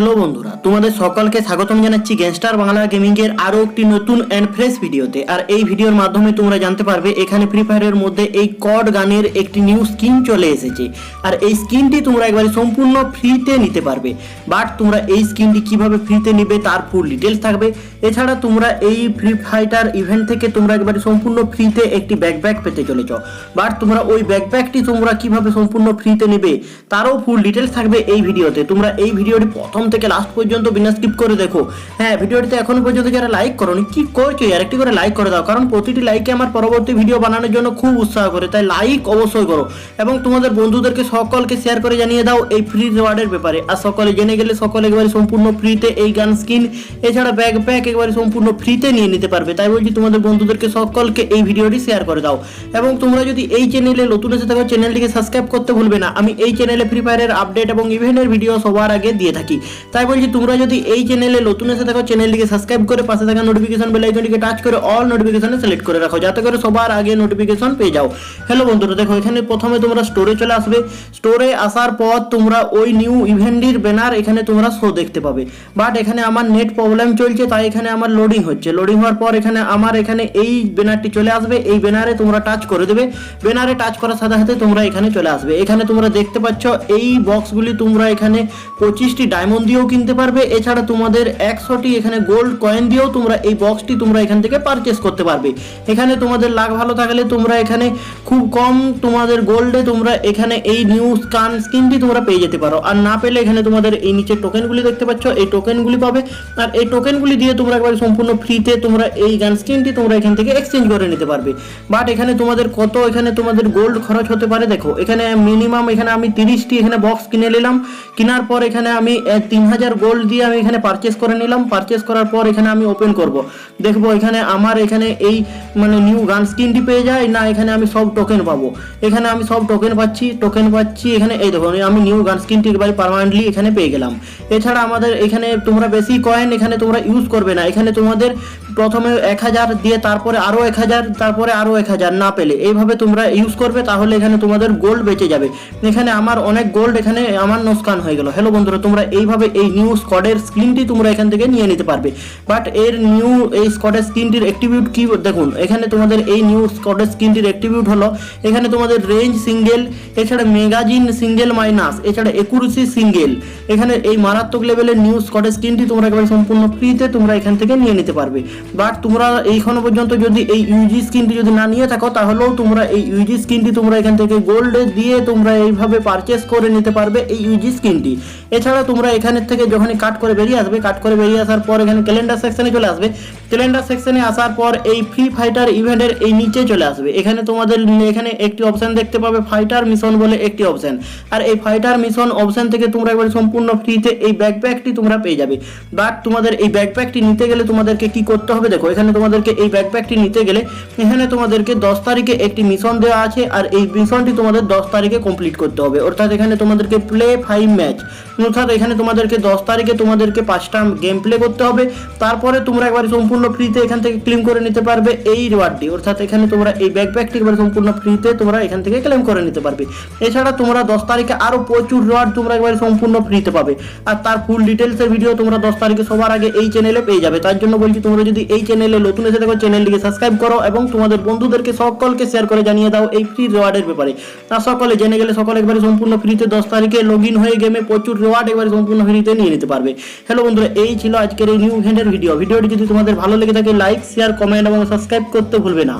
Hello বন্ধুরা, তোমাদের সকলকে স্বাগতম জানাচ্ছি গ্যাংস্টার বাংলা গেমিং এর আরও একটি নতুন অ্যান্ড ফ্রেশ ভিডিওতে আর এই ভিডিওর মাধ্যমে তোমরা জানতে পারবে, এখানে ফ্রি ফায়ারের মধ্যে এই কড গানের একটি নিউ স্কিন চলে এসেছে। আর এই স্কিনটি তোমরা একবারে সম্পূর্ণ ফ্রিতে নিতে পারবে। বাট তোমরা এই স্কিনটি কীভাবে ফ্রিতে নিবে তার ফুল ডিটেলস থাকবে। এছাড়া তোমরা এই ফ্রি ফাইটার ইভেন্ট থেকে তোমরা একবারে সম্পূর্ণ ফ্রিতে একটি ব্যাকপ্যাক পেতে চলেছ। বাট তোমরা ওই ব্যাকপ্যাকটি তোমরা কীভাবে সম্পূর্ণ ফ্রিতে নেবে, তারও ফুল ডিটেলস থাকবে এই ভিডিওতে তোমরা এই ভিডিওটি প্রথম থেকে লাস্ট পর্যন্ত বিনা স্কিপ করে দেখো। হ্যাঁ ভিডিওটিতে এখনও পর্যন্ত যারা লাইক করোনি, কি করছ? আর একটি করে লাইক করে দাও, কারণ প্রতিটি লাইকে আমার পরবর্তী ভিডিও বানানোর জন্য খুব উৎসাহ করে, তাই লাইক অবশ্যই করো। এবং তোমাদের বন্ধুদেরকে সকলকে শেয়ার করে জানিয়ে দাও এই ফ্রি রিওয়ার্ডের ব্যাপারে। আর সকলে জেনে গেলে সকলে একেবারে সম্পূর্ণ ফ্রিতে এই গান স্কিন এছাড়া ব্যাগ প্যাক একেবারে সম্পূর্ণ ফ্রিতে নিয়ে নিতে পারবে। তাই বলছি তোমাদের বন্ধুদেরকে সকলকে এই ভিডিওটি শেয়ার করে দাও। এবং তোমরা যদি এই চ্যানেলে নতুন এসে থাকো চ্যানেলটিকে সাবস্ক্রাইব করতে ভুলবে না। আমি এই চ্যানেলে ফ্রি ফায়ারের আপডেট এবং ইভেন্টের ভিডিও সবার আগে দিয়ে থাকি। তাই বলছি, তোমরা যদি এই চ্যানেলে নতুন এসে থাকো চ্যানেলটিকে সাবস্ক্রাইব করে পাশে থাকা নোটিফিকেশন বেল আইকনটিকে টাচ করে অল নোটিফিকেশনে সিলেক্ট করে রাখো, যাতে করে সবার আগে নোটিফিকেশন পেয়ে যাও। হ্যালো বন্ধুরা, দেখো, এখানে প্রথমে তোমরা স্টোরে চলে আসবে। স্টোরে আসার পর তোমরা ওই নিউ ইভেন্টের ব্যানার এখানে তোমরা শো দেখতে পাবে। বাট এখানে আমার নেট প্রবলেম চলছে, তাই এখানে আমার লোডিং হচ্ছে। লোডিং হওয়ার পর এখানে আমার, এখানে এই ব্যানারটি চলে আসবে। এই ব্যানারে তোমরা টাচ করে দেবে। ব্যানারে টাচ করার সাথে সাথে তোমরা এখানে চলে আসবে। এখানে তোমরা দেখতে পাচ্ছ, এই বক্সগুলি তোমরা এখানে পঁচিশটি ডায়মন্ড দিয়েও কিনতে পারবে। এছাড়া তোমাদের একশোটি এখানে গোল্ড কয়েন দিয়েও তোমরা এই বক্সটি তোমরা এখান থেকে পারচেস করতে পারবে। এখানে তোমাদের লাখ ভালো থাকলে তোমরা এখানে খুব কম তোমাদের গোল্ডে তোমরা এখানে এই নিউ স্কান স্কিনটি তোমরা পেয়ে যেতে পারো। আর না পেলে এখানে তোমাদের এই নিচে টোকেনগুলি দেখতে পাচ্ছ, এই টোকেনগুলি পাবে। আর এই টোকেনগুলি দিয়ে তোমরা একবার সম্পূর্ণ ফ্রিতে তোমরা এই গান স্কিনটি তোমরা এখান থেকে এক্সচেঞ্জ করে নিতে পারবে। বাট এখানে তোমাদের কত এখানে তোমাদের গোল্ড খরচ হতে পারে, দেখো। এখানে মিনিমাম এখানে আমি তিরিশটি এখানে বক্স কিনে নিলাম। কেনার পর এখানে আমি তিন হাজার গোল্ড দিয়ে আমি এখানে পারচেস করে নিলাম। পারচেস করার পর এখানে আমি ওপেন করব। দেখব এখানে আমার এখানে এই মানে নিউ গান স্কিনটি পেয়ে যায়, না এখানে আমি সব টোকেন পাবো। এখানে আমি সব টোকেন পাচ্ছি টোকেন পাচ্ছি, এখানে এই দেখো আমি নিউ গান স্কিনটি একেবারে পারমানেন্টলি এখানে পেয়ে গেলাম। এছাড়া আমাদের এখানে তোমরা বেশি কয়েন এখানে তোমরা ইউজ করবে না। এখানে তোমাদের প্রথমে এক হাজার দিয়ে তারপরে আরও এক হাজার, তারপরে আরও এক হাজার না পেলে। এইভাবে তোমরা ইউজ করবে, তাহলে এখানে তোমাদের গোল্ড বেঁচে যাবে। এখানে আমার অনেক গোল্ড এখানে আমার নোসকান হয়ে গেল। হ্যালো বন্ধুরা, তোমরা এইভাবে এই নিউ স্কোয়াডের স্ক্রিনটি তোমরা এখান থেকে নিয়ে নিতে পারবে। বাট এর নিউ এই স্কোয়াডের স্ক্রিনটির অ্যাক্টিভিউট কি দেখুন, এখানে তোমাদের এই নিউ স্কোয়াডের স্ক্রিনটির অ্যাক্টিভিউট হলো, এখানে তোমাদের রেঞ্জ সিঙ্গেল এছাড়া ম্যাগাজিন সিঙ্গেল মাইনাস এছাড়া একুরেসি সিঙ্গেল এখানে এই মারাত্মক লেভেলের নিউ স্কোয়াডের স্ক্রিনটি তোমরা একেবারে সম্পূর্ণ ফ্রিতে তোমরা এখান থেকে নিয়ে নিতে পারবে। বাট তোমরা এইখানো পর্যন্ত যদি এই ইউজি স্ক্রিনটি যদি না নিয়ে থাকো, তাহলেও তোমরা এই ইউজি স্ক্রিনটি তোমরা এখান থেকে গোল্ড দিয়ে তোমরা এইভাবে পারচেস করে নিতে পারবে এই ইউজি স্ক্রিনটি এছাড়া তোমরা এখানের থেকে যখনই কাট করে বেরিয়ে আসবে কাট করে বেরিয়ে আসার পর এখানে ক্যালেন্ডার সেকশনে চলে আসবে। ক্যালেন্ডার সেকশনে আসার পর এই ফ্রি ফাইটার ইভেন্টের এই নিচে চলে আসবে। এখানে তোমাদের, এখানে একটি অপশন দেখতে পাবে ফাইটার মিশন বলে একটি অপশন আর এই ফাইটার মিশন অপশন থেকে তোমরা একবার সম্পূর্ণ ফ্রিতে এই ব্যাকপ্যাকটি তোমরা পেয়ে যাবে। বাট তোমাদের এই ব্যাকপ্যাকটি নিতে গেলে তোমাদেরকে কি করতে হবে? দেখো, এখানে তোমাদেরকে এই ব্যাকপ্যাকটি নিতে গেলে এখানে তোমাদেরকে দশ তারিখে একটি মিশন দেওয়া আছে আর এই মিশনটি তোমাদের দশ তারিখে কমপ্লিট করতে হবে। অর্থাৎ এখানে তোমাদেরকে প্লে ফাইভ ম্যাচ অর্থাৎ এখানে তোমাদেরকে দশ তারিখে তোমাদেরকে পাঁচটা গেম প্লে করতে হবে। তারপরে তোমরা একবারে সম্পূর্ণ ফ্রিতে এখান থেকে ক্লেম করে নিতে পারবে এই রিওয়ার্ডটি অর্থাৎ এখানে তোমরা এই ব্যাকপ্যাকটি একবারে সম্পূর্ণ ফ্রিতে তোমরা এখান থেকে ক্লেম করে নিতে পারবে। এছাড়া তোমরা দশ তারিখে আরও প্রচুর রিওয়ার্ড তোমরা একবারে সম্পূর্ণ ফ্রিতে পাবে। আর তার ফুল ডিটেলসের ভিডিও তোমরা দশ তারিখে সবার আগে এই চ্যানেলে পেয়ে যাবে। তার জন্য বলছি, তোমরা যদি এই চ্যানেলে নতুন এসে দেখো চ্যানেলটিকে সাবস্ক্রাইব করো এবং তোমাদের বন্ধুদেরকে সকলকে শেয়ার করে জানিয়ে দাও এই ফ্রি রিওয়ার্ডের ব্যাপারে। আর সকলে জেনে গেলে সকলে একবারে সম্পূর্ণ ফ্রিতে দশ তারিখে লগ ইন হয়ে গেমে প্রচুর রিওয়ার্ড একবারে সম্পূর্ণ ফ্রিতে নিয়ে নিতে পারবে। হ্যালো বন্ধুরা, এই ছিল আজকের এই নিউ ইভেন্টের ভিডিও ভিডিওটি যদি তোমাদের ভালো লেগে থাকে লাইক শেয়ার কমেন্ট এবং সাবস্ক্রাইব করতে ভুলবে না।